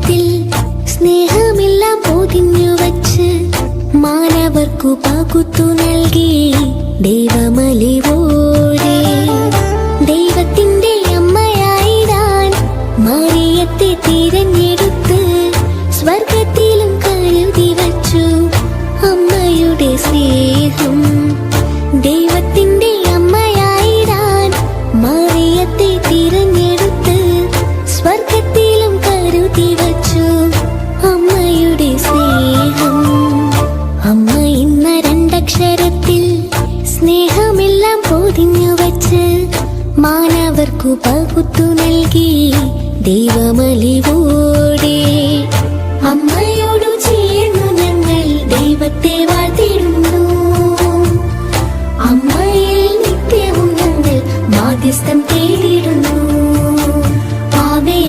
ഹൃദയത്തിൽ സ്നേഹമെല്ലാം പൊതിഞ്ഞു വച്ച് മാനവർക്കു പകുത്തു നൽകി ദൈവമലി പോലെ ദൈവത്തിന്റെ അമ്മയായിടാൻ മറിയത്തെ തിരഞ്ഞെടുത്തു. പൊതിഞ്ഞു വച്ച് മാനവർക്കു പകുത്തു നൽകി ദൈവമലിവോടെ. അമ്മയോടു ചേർന്നു ഞങ്ങൾ ദൈവത്തെ വാഴ്ത്തിടുന്നു. അമ്മയിൽ നിത്യവും ഞങ്ങൾ മാധ്യസ്ഥം